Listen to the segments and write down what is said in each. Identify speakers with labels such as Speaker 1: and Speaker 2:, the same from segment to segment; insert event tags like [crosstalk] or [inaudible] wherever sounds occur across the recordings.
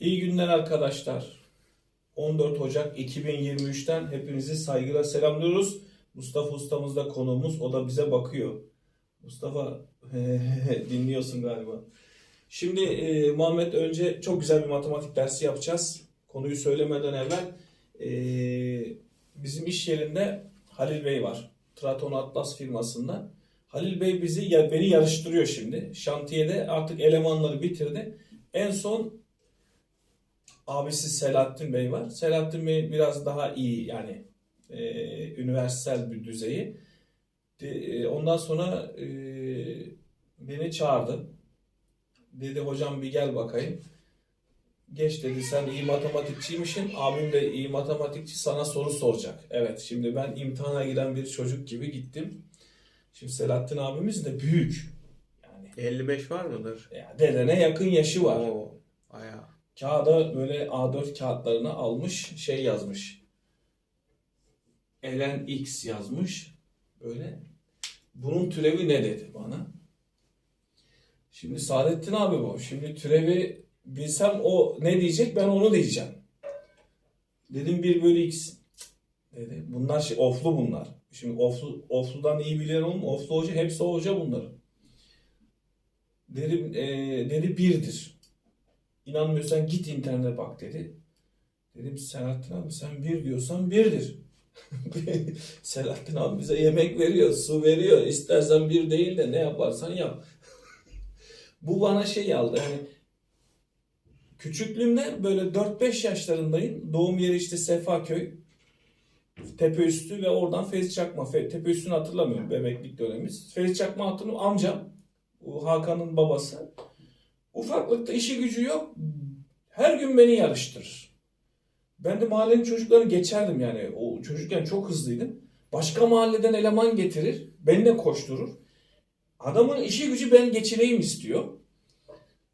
Speaker 1: İyi günler arkadaşlar. 14 Ocak 2023'ten hepinizi saygıyla selamlıyoruz. Mustafa ustamız da konuğumuz. O da bize bakıyor. Mustafa [laughs] dinliyorsun galiba. Şimdi e, Muhammed önce çok güzel bir matematik dersi yapacağız. Konuyu söylemeden evvel e, bizim iş yerinde Halil Bey var. Traton Atlas firmasında. Halil Bey bizi beni yarıştırıyor şimdi. Şantiyede artık elemanları bitirdi. En son abisi Selahattin Bey var. Selahattin Bey biraz daha iyi yani e, üniversitel bir düzeyi. De, e, ondan sonra e, beni çağırdı. Dedi hocam bir gel bakayım. Geç dedi sen iyi matematikçiymişsin. Abim de iyi matematikçi sana soru soracak. Evet şimdi ben imtihana giren bir çocuk gibi gittim. Şimdi Selahattin abimiz de büyük. Yani
Speaker 2: 55 var mıdır?
Speaker 1: ya dedene yakın yaşı var.
Speaker 2: Oo, Aya.
Speaker 1: Kağıda böyle A4 kağıtlarını almış şey yazmış. ln x yazmış. Böyle. Bunun türevi ne dedi bana. Şimdi Saadettin abi bu. Şimdi türevi bilsem o ne diyecek ben onu diyeceğim. Dedim 1 bölü x dedi. Bunlar şey oflu bunlar. Şimdi oflu, ofludan iyi bilen olma. Oflu hoca hepsi hoca bunların. Dedim e, dedi birdir. İnanmıyorsan git internete bak dedi. Dedim Selahattin abi sen bir diyorsan birdir. [laughs] Selahattin abi bize yemek veriyor, su veriyor. İstersen bir değil de ne yaparsan yap. [laughs] Bu bana şey aldı. Hani küçüklüğümde böyle 4-5 yaşlarındayım. Doğum yeri işte Sefaköy. Tepeüstü ve oradan Fevzi Çakma. Tepeüstü'nü hatırlamıyorum bebeklik dönemimiz. Fevzi Çakma hatırlıyorum. Amcam. Hakan'ın babası. Ufaklıkta işi gücü yok. Her gün beni yarıştırır. Ben de mahallenin çocuklarını geçerdim yani. O çocukken çok hızlıydım. Başka mahalleden eleman getirir. Beni de koşturur. Adamın işi gücü ben geçireyim istiyor.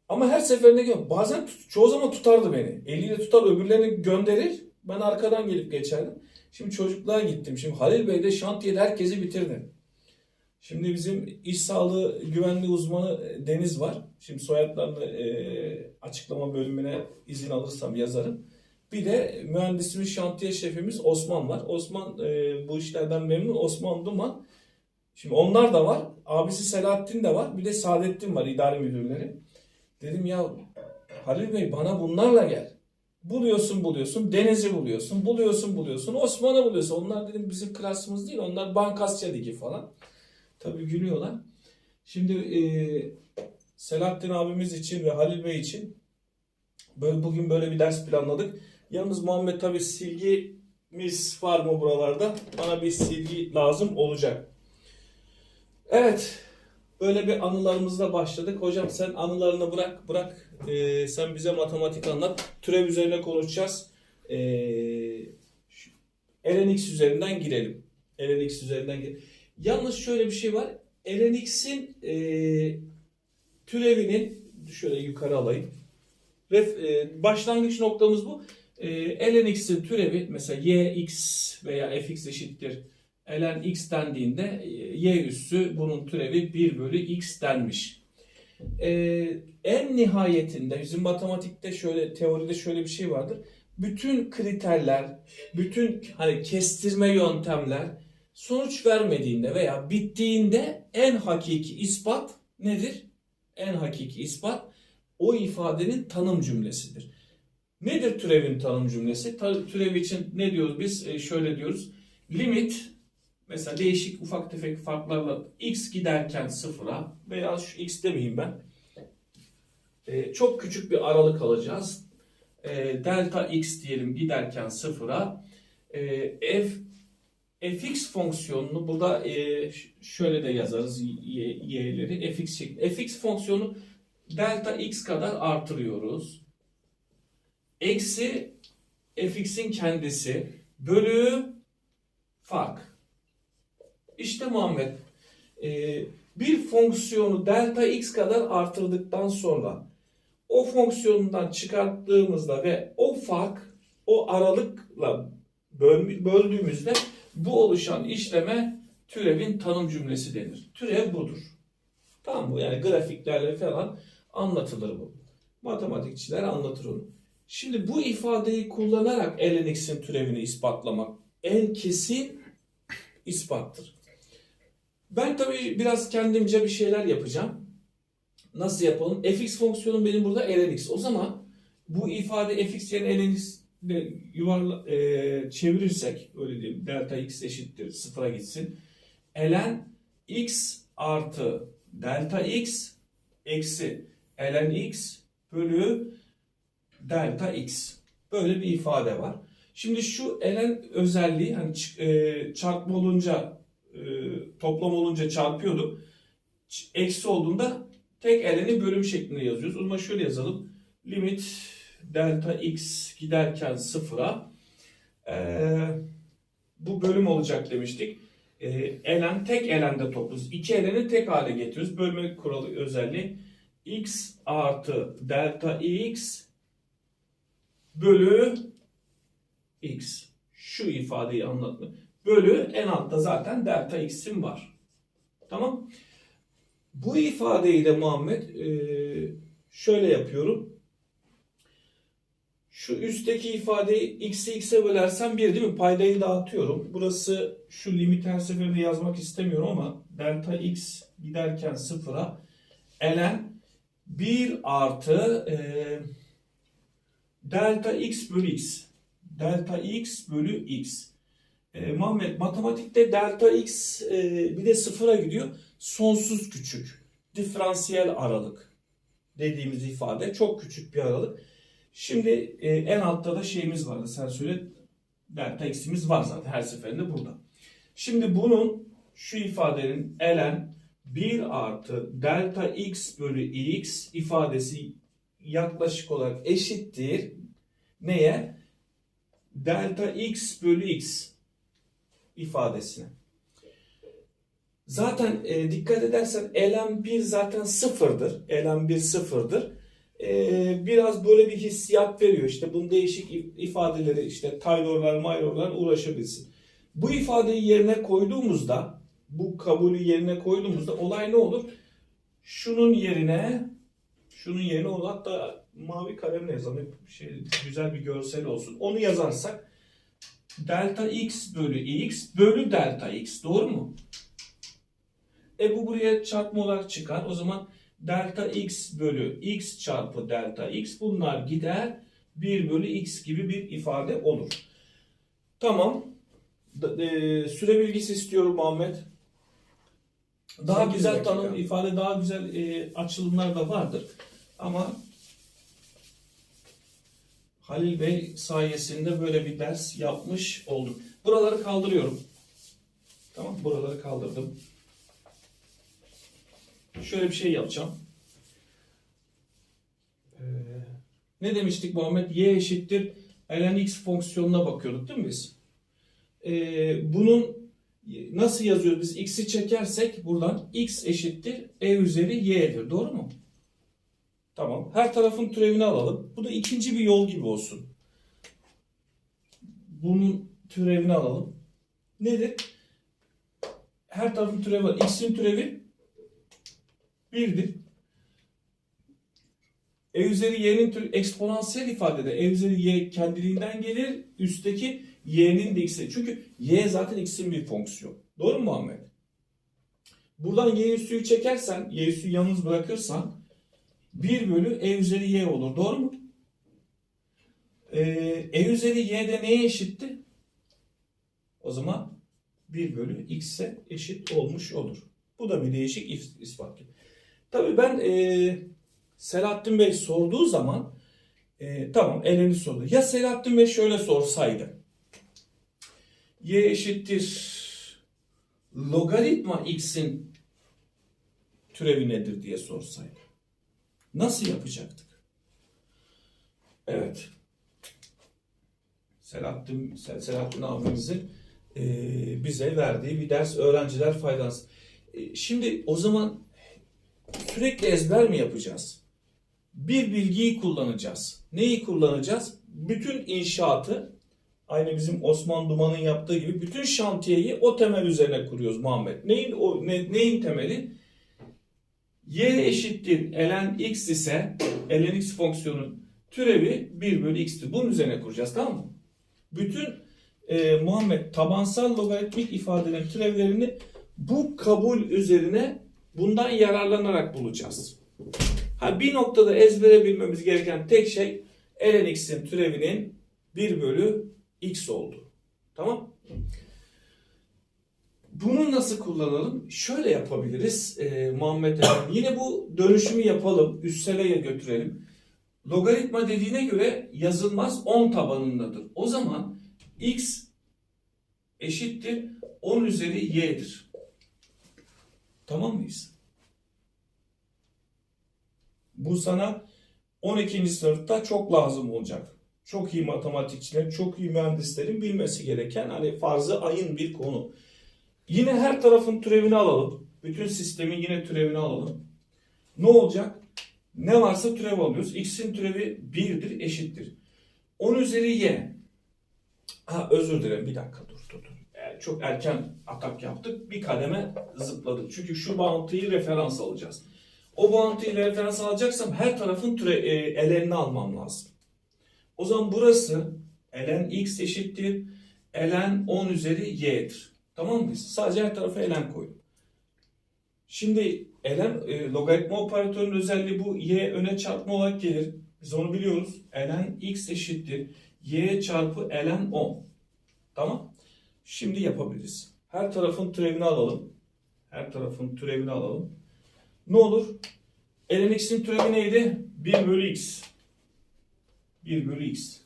Speaker 1: Ama her seferinde bazen çoğu zaman tutardı beni. Eliyle tutar öbürlerini gönderir. Ben arkadan gelip geçerdim. Şimdi çocukluğa gittim. Şimdi Halil Bey de şantiyede herkesi bitirdi. Şimdi bizim iş sağlığı güvenliği uzmanı e, Deniz var. Şimdi soyadlarını e, açıklama bölümüne izin alırsam yazarım. Bir de mühendisimiz, şantiye şefimiz Osman var. Osman e, bu işlerden memnun. Osman Duman. Şimdi onlar da var. Abisi Selahattin de var. Bir de Saadettin var idare müdürleri. Dedim ya Halil Bey bana bunlarla gel. Buluyorsun buluyorsun. Deniz'i buluyorsun. Buluyorsun buluyorsun. Osman'ı buluyorsun. Onlar dedim bizim klasımız değil. Onlar Bankasya Ligi falan. Tabii gülüyorlar. Şimdi e, Selahattin abimiz için ve Halil Bey için böyle bugün böyle bir ders planladık. Yalnız Muhammed tabii silgimiz var mı buralarda? Bana bir silgi lazım olacak. Evet. Böyle bir anılarımızla başladık. Hocam sen anılarını bırak bırak. E, sen bize matematik anlat. Türev üzerine konuşacağız. E, LNX üzerinden girelim. LNX üzerinden girelim. Yalnız şöyle bir şey var. LNX'in e, türevinin şöyle yukarı alayım. Ref, e, başlangıç noktamız bu. E, LNX'in türevi mesela yx veya fx eşittir ln x dendiğinde e, y üssü bunun türevi 1 bölü x denmiş. E, en nihayetinde bizim matematikte şöyle teoride şöyle bir şey vardır. Bütün kriterler, bütün hani kestirme yöntemler sonuç vermediğinde veya bittiğinde en hakiki ispat nedir? En hakiki ispat o ifadenin tanım cümlesidir. Nedir türevin tanım cümlesi? Türev için ne diyoruz biz? E, şöyle diyoruz. Limit mesela değişik ufak tefek farklarla x giderken sıfıra veya şu x demeyeyim ben. E, çok küçük bir aralık alacağız. E, delta x diyelim giderken sıfıra. E, f fx fonksiyonunu burada e, şöyle de yazarız y- y'leri fx şeklinde. fx fonksiyonu delta x kadar artırıyoruz. Eksi fx'in kendisi bölü fark. İşte Muhammed e, bir fonksiyonu delta x kadar artırdıktan sonra o fonksiyonundan çıkarttığımızda ve o fark o aralıkla böl- böldüğümüzde bu oluşan işleme türevin tanım cümlesi denir. Türev budur. Tamam mı? Yani grafiklerle falan anlatılır bu. Matematikçiler anlatır onu. Şimdi bu ifadeyi kullanarak ln x'in türevini ispatlamak en kesin ispattır. Ben tabii biraz kendimce bir şeyler yapacağım. Nasıl yapalım? fx fonksiyonum benim burada ln x. O zaman bu ifade fx yerine ln x de yuvarla, e, çevirirsek öyle diyeyim delta x eşittir sıfıra gitsin. ln x artı delta x eksi ln x bölü delta x. Böyle bir ifade var. Şimdi şu ln özelliği hani e, çarpma olunca e, toplam olunca çarpıyorduk. Eksi olduğunda tek ln'i bölüm şeklinde yazıyoruz. O zaman şöyle yazalım. Limit delta x giderken sıfıra e, bu bölüm olacak demiştik. E, ln tek ln'de topluyoruz. İki ln'i tek hale getiriyoruz. Bölme kuralı özelliği x artı delta x bölü x. Şu ifadeyi anlatma. Bölü en altta zaten delta x'im var. Tamam. Bu ifadeyi de Muhammed e, şöyle yapıyorum. Şu üstteki ifadeyi x'i x'e bölersem 1 değil mi? Paydayı dağıtıyorum. Burası şu limit her seferinde yazmak istemiyorum ama delta x giderken sıfıra ln 1 artı e, delta x bölü x. Delta x bölü x. E, Muhammed matematikte delta x e, bir de sıfıra gidiyor. Sonsuz küçük. Diferansiyel aralık dediğimiz ifade. Çok küçük bir aralık. Şimdi e, en altta da şeyimiz vardı. Sen söyle delta x'imiz var zaten her seferinde burada. Şimdi bunun şu ifadenin ln 1 artı delta x bölü x ifadesi yaklaşık olarak eşittir. Neye? Delta x bölü x ifadesine. Zaten e, dikkat edersen ln 1 zaten sıfırdır. ln 1 sıfırdır. E, biraz böyle bir hissiyat veriyor. İşte bunun değişik if- ifadeleri işte Taylor'lar, Maylor'lar uğraşabilsin. Bu ifadeyi yerine koyduğumuzda bu kabulü yerine koyduğumuzda olay ne olur? Şunun yerine şunun yerine olur. Hatta mavi kalemle yazalım. Şey, güzel bir görsel olsun. Onu yazarsak delta x bölü x bölü delta x. Doğru mu? E bu buraya çarpma olarak çıkar. O zaman delta x bölü x çarpı delta x bunlar gider. 1 bölü x gibi bir ifade olur. Tamam. E, süre bilgisi istiyorum Muhammed. Daha güzel
Speaker 2: dakika.
Speaker 1: tanım, ifade daha güzel e, açılımlar da vardır. Ama Halil Bey sayesinde böyle bir ders yapmış olduk. Buraları kaldırıyorum. Tamam, buraları kaldırdım. Şöyle bir şey yapacağım. Ee, ne demiştik Muhammed? Y eşittir ln x fonksiyonuna bakıyorduk değil mi biz? Ee, bunun nasıl yazıyoruz biz? X'i çekersek buradan x eşittir e üzeri y'dir. Doğru mu? Tamam. Her tarafın türevini alalım. Bu da ikinci bir yol gibi olsun. Bunun türevini alalım. Nedir? Her tarafın türevi var. X'in türevi 1'dir. E üzeri y'nin türü eksponansiyel ifadede e üzeri y kendiliğinden gelir. Üstteki y'nin de x'e. Çünkü y zaten x'in bir fonksiyon. Doğru mu Muhammed? Buradan y üssüyü çekersen, y üssüyü yalnız bırakırsan 1 bölü e üzeri y olur. Doğru mu? Ee, e üzeri y de neye eşitti? O zaman 1 bölü x'e eşit olmuş olur. Bu da bir değişik ispat. Tabii ben e, Selahattin Bey sorduğu zaman e, tamam elini sordu. Ya Selahattin Bey şöyle sorsaydı. Y eşittir logaritma x'in türevi nedir diye sorsaydı. Nasıl yapacaktık? Evet. Selahattin, Sel- Selahattin abimizin e, bize verdiği bir ders öğrenciler faydası. E, şimdi o zaman sürekli ezber mi yapacağız? Bir bilgiyi kullanacağız. Neyi kullanacağız? Bütün inşaatı aynı bizim Osman Duman'ın yaptığı gibi bütün şantiyeyi o temel üzerine kuruyoruz Muhammed. Neyin o ne- neyin temeli? Y eşittir ln x ise ln x fonksiyonun türevi 1 bölü x'tir. Bunun üzerine kuracağız tamam mı? Bütün e, Muhammed tabansal logaritmik ifadelerin türevlerini bu kabul üzerine bundan yararlanarak bulacağız. Ha bir noktada ezbere bilmemiz gereken tek şey ln x'in türevinin 1 bölü x oldu. Tamam? Bunu nasıl kullanalım? Şöyle yapabiliriz e, Muhammed Eren. Yine bu dönüşümü yapalım. Üsseleye götürelim. Logaritma dediğine göre yazılmaz 10 tabanındadır. O zaman x eşittir 10 üzeri y'dir. Tamam mıyız? Bu sana 12. sınıfta çok lazım olacak. Çok iyi matematikçilerin, çok iyi mühendislerin bilmesi gereken hani farzı ayın bir konu. Yine her tarafın türevini alalım. Bütün sistemin yine türevini alalım. Ne olacak? Ne varsa türev alıyoruz. X'in türevi 1'dir, eşittir. 10 üzeri y. Ha özür dilerim bir dakika dur çok erken atak yaptık. Bir kademe zıpladık. Çünkü şu bağıntıyı referans alacağız. O bağıntıyı referans alacaksam her tarafın türe, e, elenini almam lazım. O zaman burası ln x eşittir ln 10 üzeri y'dir. Tamam mıyız? Sadece her tarafa ln koydum. Şimdi ln e, logaritma operatörünün özelliği bu y öne çarpma olarak gelir. Biz onu biliyoruz. ln x eşittir y çarpı ln 10. Tamam. Şimdi yapabiliriz. Her tarafın türevini alalım. Her tarafın türevini alalım. Ne olur? ln x'in türevi neydi? 1 bölü x. 1 bölü x.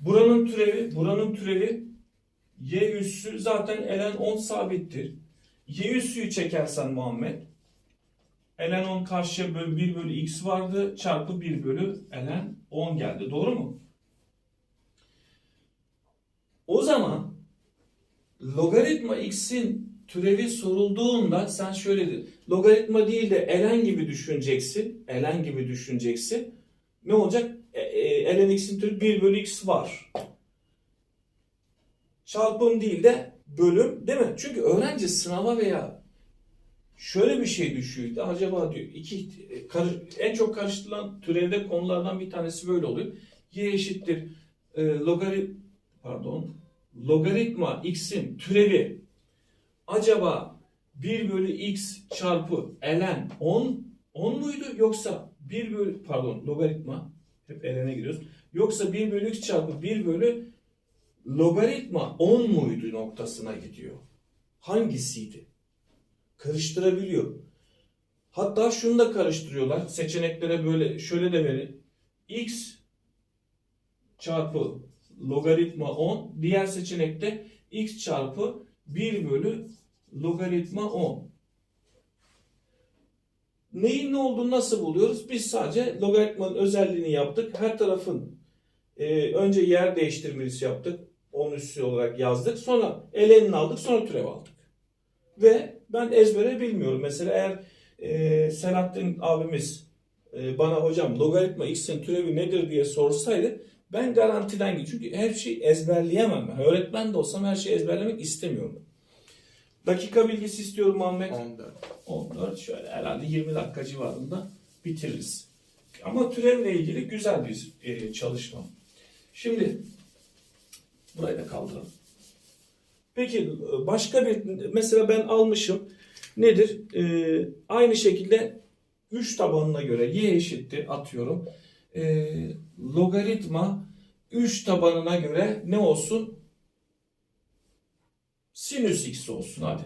Speaker 1: Buranın türevi, buranın türevi y üssü zaten ln 10 sabittir. Y üssüyü çekersen Muhammed ln 10 karşıya bölü 1 bölü x vardı çarpı 1 bölü ln 10 geldi. Doğru mu? O zaman logaritma x'in türevi sorulduğunda sen şöyle de logaritma değil de ln gibi düşüneceksin. ln gibi düşüneceksin. Ne olacak? E, e, ln x'in türevi 1 bölü x var. Çarpım değil de bölüm değil mi? Çünkü öğrenci sınava veya şöyle bir şey düşüyor. Acaba diyor iki karış- en çok karıştırılan türevde konulardan bir tanesi böyle oluyor. Y eşittir e, logarit pardon logaritma x'in türevi acaba 1 bölü x çarpı ln 10 10 muydu yoksa 1 bölü pardon logaritma hep ln'e giriyoruz. Yoksa 1 bölü x çarpı 1 bölü logaritma 10 muydu noktasına gidiyor. Hangisiydi? Karıştırabiliyor. Hatta şunu da karıştırıyorlar. Seçeneklere böyle şöyle de verin. x çarpı logaritma 10. Diğer seçenekte x çarpı 1 bölü logaritma 10. Neyin ne olduğunu nasıl buluyoruz? Biz sadece logaritmanın özelliğini yaptık. Her tarafın e, önce yer değiştirmesi yaptık. 10 üssü olarak yazdık. Sonra elenini aldık. Sonra türev aldık. Ve ben ezbere bilmiyorum. Mesela eğer e, Selahattin abimiz e, bana hocam logaritma x'in türevi nedir diye sorsaydı ben garantiden git. Çünkü her şeyi ezberleyemem ben. Öğretmen de olsam her şeyi ezberlemek istemiyorum. Dakika bilgisi istiyorum Muhammed.
Speaker 2: 14.
Speaker 1: 14 şöyle herhalde 20 dakika civarında bitiririz. Ama türevle ilgili güzel bir e, çalışma. Şimdi burayı da kaldıralım. Peki başka bir mesela ben almışım nedir? E, aynı şekilde 3 tabanına göre y eşittir atıyorum. E, logaritma 3 tabanına göre ne olsun? Sinüs x olsun hadi.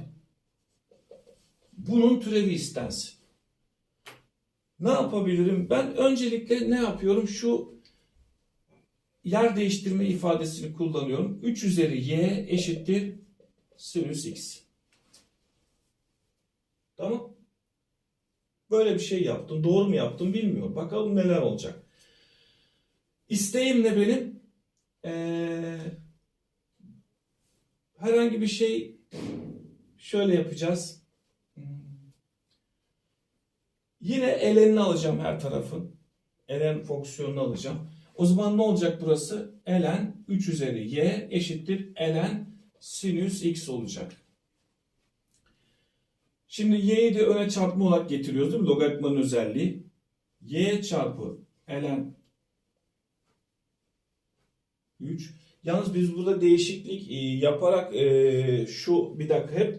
Speaker 1: Bunun türevi istensin. Ne yapabilirim? Ben öncelikle ne yapıyorum? Şu yer değiştirme ifadesini kullanıyorum. 3 üzeri y eşittir sinüs x. Tamam. Böyle bir şey yaptım. Doğru mu yaptım bilmiyorum. Bakalım neler olacak. İsteğim ne benim? Ee, herhangi bir şey şöyle yapacağız. Hmm. Yine ln'ini alacağım her tarafın. ln fonksiyonunu alacağım. O zaman ne olacak burası? ln 3 üzeri y eşittir ln sinüs x olacak. Şimdi y'yi de öne çarpma olarak getiriyoruz değil mi? Logaritmanın özelliği. y çarpı ln 3. Yalnız biz burada değişiklik e, yaparak e, şu bir dakika hep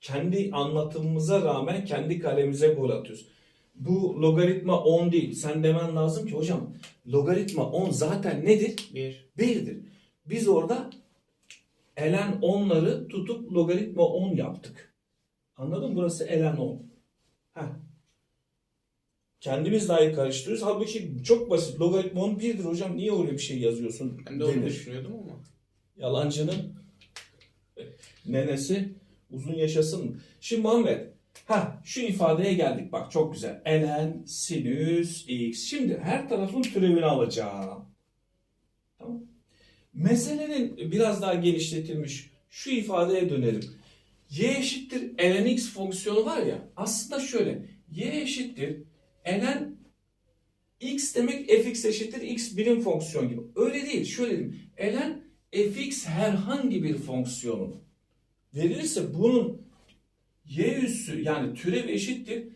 Speaker 1: kendi anlatımımıza rağmen kendi kalemize gol atıyoruz. Bu logaritma 10 değil. Sen demen lazım ki hocam logaritma 10 zaten nedir?
Speaker 2: 1.
Speaker 1: 1'dir. Biz orada elen 10'ları tutup logaritma 10 yaptık. Anladın mı? Burası elen 10. Heh. Kendimiz dahi karıştırıyoruz. Halbuki çok basit. Logaritma 10 1'dir hocam. Niye öyle bir şey yazıyorsun?
Speaker 2: Ben de onu
Speaker 1: denir.
Speaker 2: düşünüyordum ama.
Speaker 1: Yalancının nenesi uzun yaşasın? Şimdi Muhammed ha şu ifadeye geldik bak çok güzel. ln sinüs x. Şimdi her tarafın türevini alacağım. Tamam. Meselenin biraz daha genişletilmiş şu ifadeye dönelim. y eşittir ln x fonksiyonu var ya aslında şöyle y eşittir ln x demek fx eşittir x birim fonksiyon gibi. Öyle değil. Şöyle diyeyim. ln fx herhangi bir fonksiyonun verilirse bunun y üssü yani türevi eşittir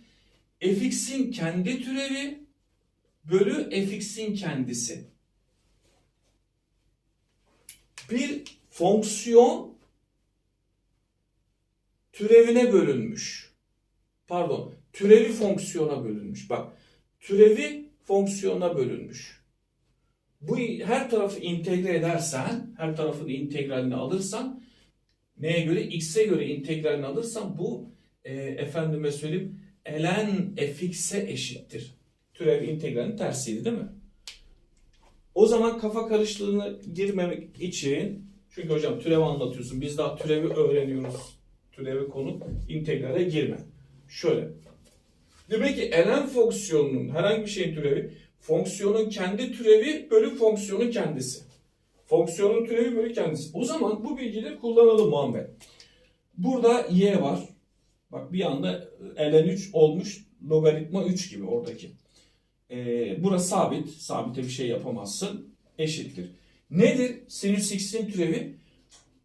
Speaker 1: fx'in kendi türevi bölü fx'in kendisi. Bir fonksiyon türevine bölünmüş. Pardon, türevi fonksiyona bölünmüş. Bak, türevi fonksiyona bölünmüş. Bu her tarafı integre edersen, her tarafın integralini alırsan, neye göre? X'e göre integralini alırsan bu e, efendime söyleyeyim ln fx'e eşittir. Türev integralinin tersiydi değil mi? O zaman kafa karışıklığına girmemek için çünkü hocam türev anlatıyorsun. Biz daha türevi öğreniyoruz. Türevi konu integrale girme. Şöyle. Demek ki ln fonksiyonunun herhangi bir şeyin türevi fonksiyonun kendi türevi bölü fonksiyonun kendisi. Fonksiyonun türevi bölü kendisi. O zaman bu bilgileri kullanalım Muhammed. Burada y var. Bak bir anda ln 3 olmuş logaritma 3 gibi oradaki. Ee, burası sabit. Sabite bir şey yapamazsın. Eşittir. Nedir? Sinüs x'in türevi.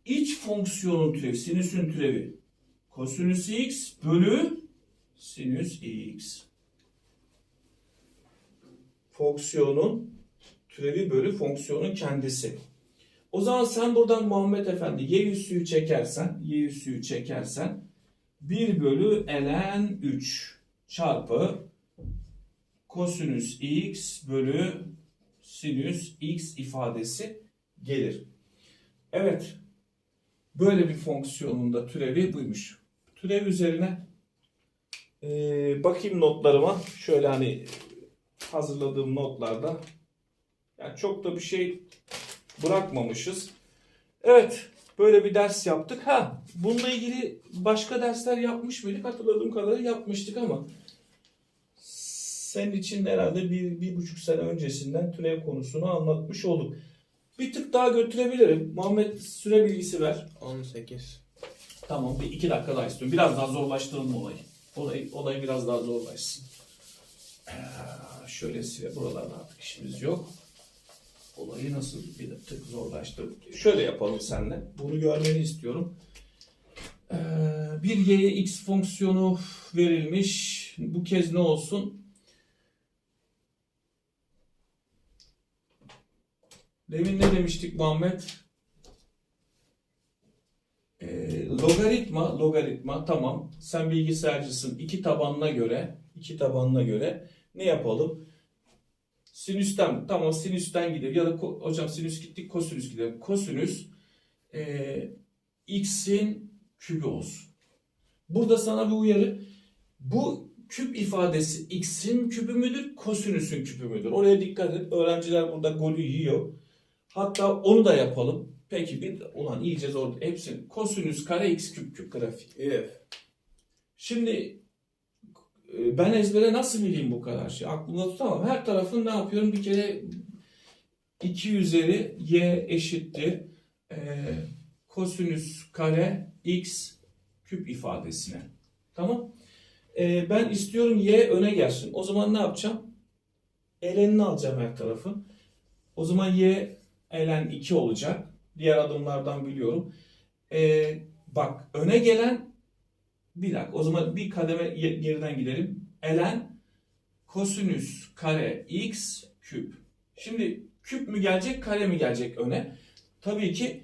Speaker 1: İç fonksiyonun türevi. Sinüsün türevi. Kosinüs x bölü sinüs x. Fonksiyonun türevi bölü fonksiyonun kendisi. O zaman sen buradan Muhammed Efendi y üssüyü çekersen, y üssüyü çekersen 1 bölü ln 3 çarpı kosinüs x bölü sinüs x ifadesi gelir. Evet. Böyle bir fonksiyonun da türevi buymuş. Türev üzerine ee, bakayım notlarıma. Şöyle hani hazırladığım notlarda. Yani çok da bir şey bırakmamışız. Evet. Böyle bir ders yaptık. Ha, bununla ilgili başka dersler yapmış mıydık? Hatırladığım kadarıyla yapmıştık ama senin için herhalde bir, bir buçuk sene öncesinden türev konusunu anlatmış olduk. Bir tık daha götürebilirim. Muhammed süre bilgisi ver.
Speaker 2: 18.
Speaker 1: Tamam bir iki dakika daha istiyorum. Biraz daha zorlaştıralım olayı. Olayı, olayı biraz daha zorlaşsın. Ee, şöyle sile buralarda artık işimiz yok. Olayı nasıl bir tık zorlaştırdık. Şöyle yapalım seninle. Bunu görmeni istiyorum. Ee, bir y'ye x fonksiyonu verilmiş. Bu kez ne olsun? Demin ne demiştik Muhammed? Ee, logaritma, logaritma tamam. Sen bilgisayarcısın. İki tabanına göre, iki tabanına göre ne yapalım? Sinüsten, tamam sinüsten gidelim. Ya da hocam sinüs gittik, kosinüs gidelim. Kosinüs e, x'in kübü olsun. Burada sana bir uyarı. Bu küp ifadesi x'in küpü müdür, kosinüsün küpü müdür? Oraya dikkat et. Öğrenciler burada golü yiyor. Hatta onu da yapalım. Peki bir ulan iyice zor. Hepsini kosinüs kare x küp küp grafik. Şimdi e, ben ezbere nasıl bileyim bu kadar şey? Aklımda tutamam. Her tarafın ne yapıyorum? Bir kere 2 üzeri y eşittir e, kosinüs kare x küp ifadesine. Tamam. E, ben istiyorum y öne gelsin. O zaman ne yapacağım? Elenini alacağım her tarafın. O zaman y elen 2 olacak. Diğer adımlardan biliyorum. E, bak öne gelen bir dakika. O zaman bir kademe geriden gidelim. ln kosinüs kare x küp. Şimdi Küp mü gelecek, kare mi gelecek öne? Tabii ki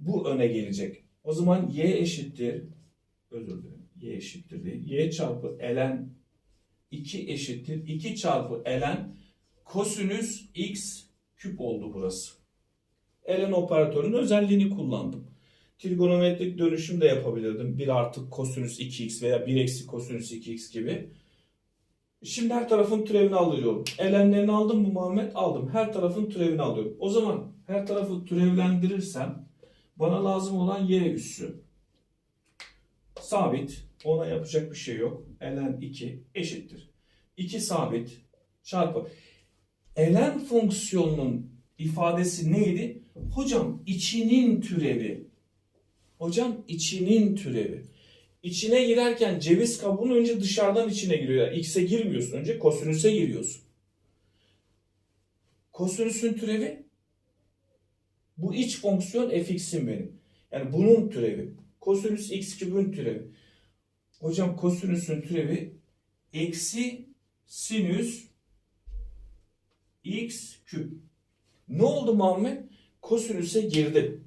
Speaker 1: bu öne gelecek. O zaman y eşittir, özür dilerim, y eşittir değil. y çarpı ln 2 eşittir. 2 çarpı ln kosinüs x küp oldu burası. ln operatörünün özelliğini kullandım. Trigonometrik dönüşüm de yapabilirdim. 1 artı kosinüs 2x veya 1 eksi kosinüs 2x gibi. Şimdi her tarafın türevini alıyorum. Elenlerini aldım mı Muhammed? Aldım. Her tarafın türevini alıyorum. O zaman her tarafı türevlendirirsem bana lazım olan y üssü. Sabit. Ona yapacak bir şey yok. Elen 2 eşittir. 2 sabit çarpı. Elen fonksiyonunun ifadesi neydi? Hocam içinin türevi. Hocam içinin türevi. İçine girerken ceviz kabuğunun önce dışarıdan içine giriyor. X'e girmiyorsun önce kosinüse giriyorsun. Kosinüsün türevi bu iç fonksiyon fx'in benim. Yani bunun türevi. Kosinüs x kübün türevi. Hocam kosinüsün türevi eksi sinüs x küp. Ne oldu Muhammed? Kosinüse girdim.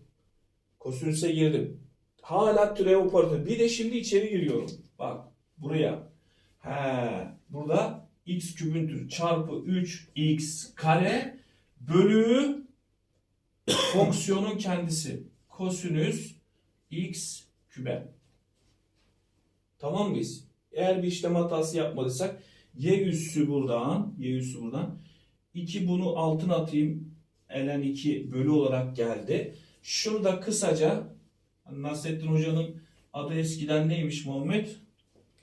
Speaker 1: Kosinüse girdim. Hala türev operatörü. Bir de şimdi içeri giriyorum. Bak buraya. He, burada x kübün türü çarpı 3x kare bölü [coughs] fonksiyonun kendisi. Kosinüs x kübe. Tamam mıyız? Eğer bir işlem hatası yapmadıysak y üssü buradan, y üssü buradan. 2 bunu altına atayım. ln 2 bölü olarak geldi. Şurada kısaca Hani Nasrettin Hoca'nın adı eskiden neymiş Muhammed?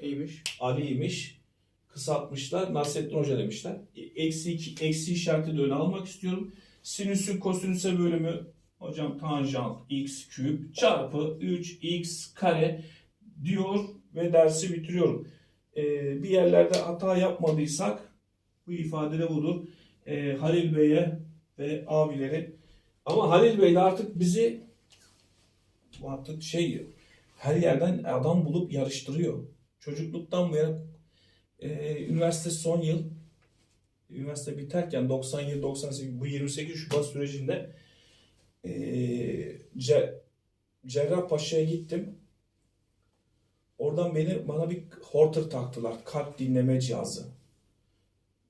Speaker 2: İyiymiş.
Speaker 1: Ali'ymiş. Kısaltmışlar. Nasrettin Hoca demişler. E, Eksi, iki, eksi işareti de öne almak istiyorum. Sinüsün kosinüse bölümü hocam tanjant x küp çarpı 3x kare diyor ve dersi bitiriyorum. Ee, bir yerlerde hata yapmadıysak bu ifade de budur. Ee, Halil Bey'e ve abileri ama Halil Bey de artık bizi artık şey her yerden adam bulup yarıştırıyor. Çocukluktan bu e, üniversite son yıl üniversite biterken 97-98 bu 28 Şubat sürecinde e, Ce, Cerrahpaşa'ya gittim. Oradan beni bana bir horter taktılar. Kalp dinleme cihazı.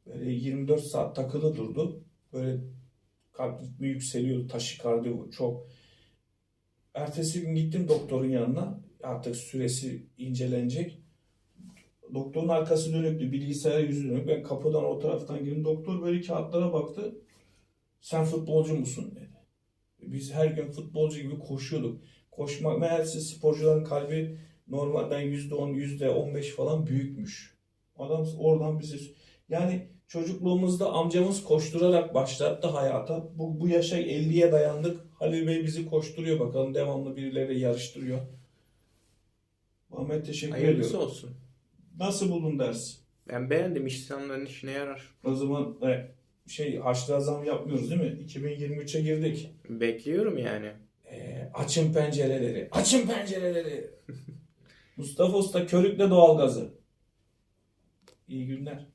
Speaker 1: Böyle 24 saat takılı durdu. Böyle kalp ritmi yükseliyor. Taşikardi çok. Ertesi gün gittim doktorun yanına. Artık süresi incelenecek. Doktorun arkası dönüktü. Bilgisayara yüzü dönük. Ben kapıdan o taraftan girdim. Doktor böyle kağıtlara baktı. Sen futbolcu musun dedi. Biz her gün futbolcu gibi koşuyorduk. Koşmak meğerse sporcuların kalbi normalden %10, %15 falan büyükmüş. Adam oradan bizi yani çocukluğumuzda amcamız koşturarak başlattı hayata. Bu, bu yaşa 50'ye dayandık. Halil Bey bizi koşturuyor bakalım. Devamlı birileri yarıştırıyor. Muhammed teşekkür
Speaker 2: Hayırlısı
Speaker 1: ediyorum.
Speaker 2: olsun.
Speaker 1: Nasıl buldun ders?
Speaker 2: Ben beğendim. İnsanların işine yarar.
Speaker 1: O zaman e, şey haçlı zam yapmıyoruz değil mi? 2023'e girdik.
Speaker 2: Bekliyorum yani.
Speaker 1: E, açın pencereleri. Açın pencereleri. [laughs] Mustafa Usta körükle doğalgazı. İyi günler.